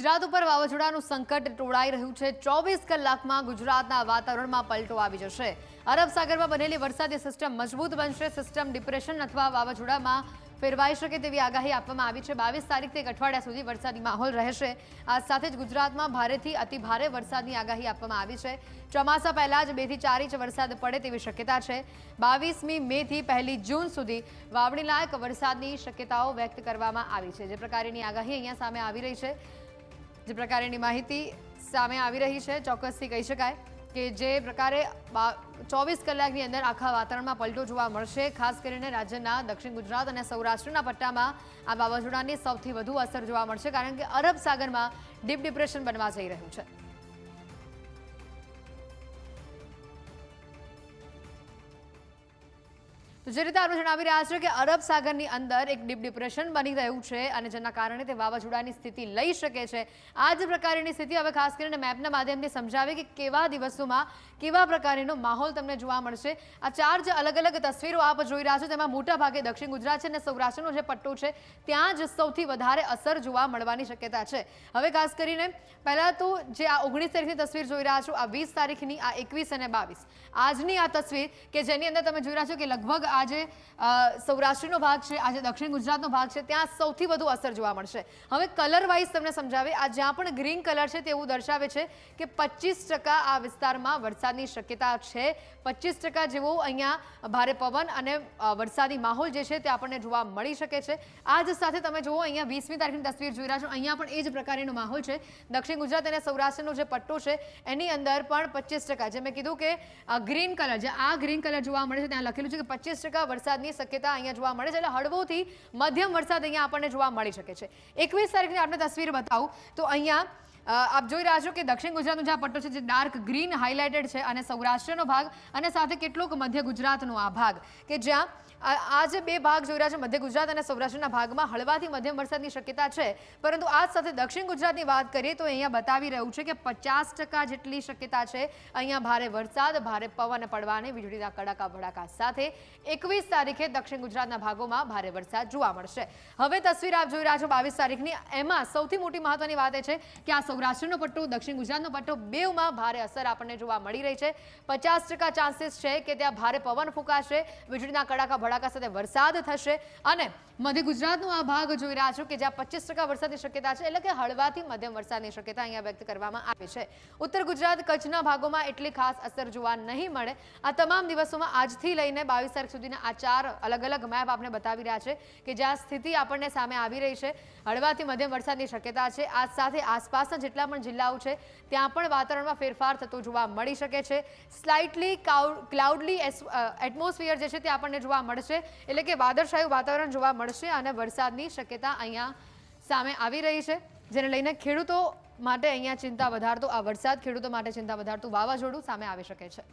ગુજરાત ઉપર વાવાઝોડાનું સંકટ ટોળાઈ રહ્યું છે. ચોવીસ કલાકમાં ગુજરાતના વાતાવરણમાં પલટો આવી જશે. અરબ સાગરમાં બનેલી વરસાદી સિસ્ટમ મજબૂત બનશે. સિસ્ટમ ડિપ્રેશન અથવા વાવાઝોડામાં ફેરવાઈ શકે તેવી આગાહી આપવામાં આવી છે. બાવીસ તારીખથી એક અઠવાડિયા સુધી વરસાદી માહોલ રહેશે. આ સાથે જ ગુજરાતમાં ભારેથી અતિભારે વરસાદની આગાહી આપવામાં આવી છે. ચોમાસા પહેલાં જ બેથી ચાર ઇંચ વરસાદ પડે તેવી શક્યતા છે. બાવીસમી મેથી પહેલી જૂન સુધી વાવણીલાયક વરસાદની શક્યતાઓ વ્યક્ત કરવામાં આવી છે. જે પ્રકારની આગાહી અહીંયા સામે આવી રહી છે. જે પ્રકારેની માહિતી સામે આવી રહી છે, ચોક્કસથી કહી શકાય કે જે પ્રકારે ચોવીસ કલાકની અંદર આખા વાતાવરણમાં પલટો જોવા મળશે. ખાસ કરીને રાજ્યના દક્ષિણ ગુજરાત અને સૌરાષ્ટ્રના પટ્ટામાં આ વાવાઝોડાની સૌથી વધુ અસર જોવા મળશે, કારણ કે અરબ સાગરમાં ડીપ ડિપ્રેશન બનવા જઈ રહ્યું છે. તો જે રીતે આપણે જણાવી રહ્યા છે કે અરબ સાગરની અંદર એક ડીપ ડિપ્રેશન બની રહ્યું છે અને જેના કારણે તે વાવાઝોડાની સ્થિતિ લઈ શકે છે. આ જ પ્રકારની સ્થિતિ હવે ખાસ કરીને મેપના માધ્યમથી સમજાવે કે કેવા દિવસોમાં કેવા પ્રકારનો માહોલ તમને જોવા મળશે. આ ચાર જે અલગ અલગ તસવીરો આપ જોઈ રહ્યા છો તેમાં મોટા ભાગે દક્ષિણ ગુજરાત છે અને સૌરાષ્ટ્રનો જે પટ્ટો છે ત્યાં જ સૌથી વધારે અસર જોવા મળવાની શક્યતા છે. હવે ખાસ કરીને પહેલાં તો જે આ ઓગણીસ તારીખની તસવીર જોઈ રહ્યા છો, આ વીસ તારીખની, આ એકવીસ અને બાવીસ. આજની આ તસવીર કે જેની અંદર તમે જોઈ રહ્યા છો કે લગભગ આજે સૌરાષ્ટ્રનો ભાગ છે, આજે દક્ષિણ ગુજરાતનો ભાગ છે, ત્યાં સૌથી વધુ અસર જોવા મળશે. હવે કલર વાઇઝ તમને સમજાવે આ જ્યાં પણ ગ્રીન કલર છે તેવું દર્શાવે છે કે પચીસ આ વિસ્તારમાં વરસાદની શક્યતા છે. પચીસ જેવો અહીંયા ભારે પવન અને વરસાદી માહોલ જે છે તે આપણને જોવા મળી શકે છે. આ જ સાથે તમે જુઓ, અહીંયા વીસમી તારીખની તસવીર જોઈ રહ્યા છો. અહીંયા પણ એ જ પ્રકારનો માહોલ છે. દક્ષિણ ગુજરાત અને સૌરાષ્ટ્રનો જે પટ્ટો છે, એની અંદર પણ પચીસ ટકા. જે મેં કીધું કે ગ્રીન કલર જે આ ગ્રીન કલર જોવા મળે છે, ત્યાં લખેલું છે કે પચીસ ટકા વરસાદની શક્યતા અહીંયા જોવા મળે છે. એટલે હળવોથી મધ્યમ વરસાદ અહીંયા આપણને જોવા મળી શકે છે. એકવીસ તારીખની આપણે તસવીર બતાવું. તો અહીંયા આપ જોઈ રહ્યા છો કે દક્ષિણ ગુજરાતનો જે પટ્ટો છે, જે ડાર્ક ગ્રીન હાઇલાઇટેડ છે અને સૌરાષ્ટ્રનો ભાગ અને સાથે કેટલોક મધ્ય ગુજરાતનો આ ભાગ કે જ્યાં આ જે બે ભાગ જોઈ રહ્યા છે, મધ્ય ગુજરાત અને સૌરાષ્ટ્રના ભાગમાં હળવાથી મધ્યમ વરસાદની શક્યતા છે. પરંતુ આ સાથે દક્ષિણ ગુજરાતની વાત કરીએ તો અહીંયા બતાવી રહ્યું છે કે પચાસ જેટલી શક્યતા છે, અહીંયા ભારે વરસાદ, ભારે પવન પડવાને વીજળીના કડાકા ભડાકા સાથે એકવીસ તારીખે દક્ષિણ ગુજરાતના ભાગોમાં ભારે વરસાદ જોવા મળશે. હવે તસવીર આપ જોઈ રહ્યા છો બાવીસ તારીખની. એમાં સૌથી મોટી મહત્વની વાત એ છે કે આ સૌરાષ્ટ્રનો પટ્ટો, દક્ષિણ ગુજરાતનો પટ્ટો, બેઉમાં ભારે અસર આપણને જોવા મળી રહી છે. પચાસ ટકા ચાન્સીસ છે કે ત્યાં ભારે પવન ફૂંકાશે. વીજળીના કડાકા ભડાકા સાથે વરસાદ થશે. અને મધ્ય ગુજરાતનો આ ભાગ જોઈ રહ્યા છો કે જ્યાં પચીસ ટકા વરસાદની શક્યતા છે, એટલે કે હળવાથી મધ્યમ વરસાદની શક્યતા અહીંયા વ્યક્ત કરવામાં આવે છે. ઉત્તર ગુજરાત કચ્છના ભાગોમાં એટલી ખાસ અસર જોવા નહીં મળે. આ તમામ દિવસોમાં આજથી લઈને બાવીસ તારીખ સુધીના આ ચાર અલગ અલગ મેપ આપણે બતાવી રહ્યા છે કે જ્યાં સ્થિતિ આપણને સામે આવી રહી છે. હળવાથી મધ્યમ વરસાદની શક્યતા છે. આજ સાથે આસપાસના જેટલા પણ જિલ્લાઓ છે, ત્યાં પણ વાતાવરણમાં ફેરફાર થતો જોવા મળી શકે છે. સ્લાઇટલી ક્લાઉડલી એટમોસ્ફિયર જે છે, તે આપણને જોવા મળશે. એટલે કે વાદળછાયું વાતાવરણ જોવા મળશે અને વરસાદની શક્યતા અહીંયા સામે આવી રહી છે. જેને લઈને ખેડૂતો માટે અહીંયા ચિંતા વધારતો, આ વરસાદ ખેડૂતો માટે ચિંતા વધારતું વાવાઝોડું સામે આવી શકે છે.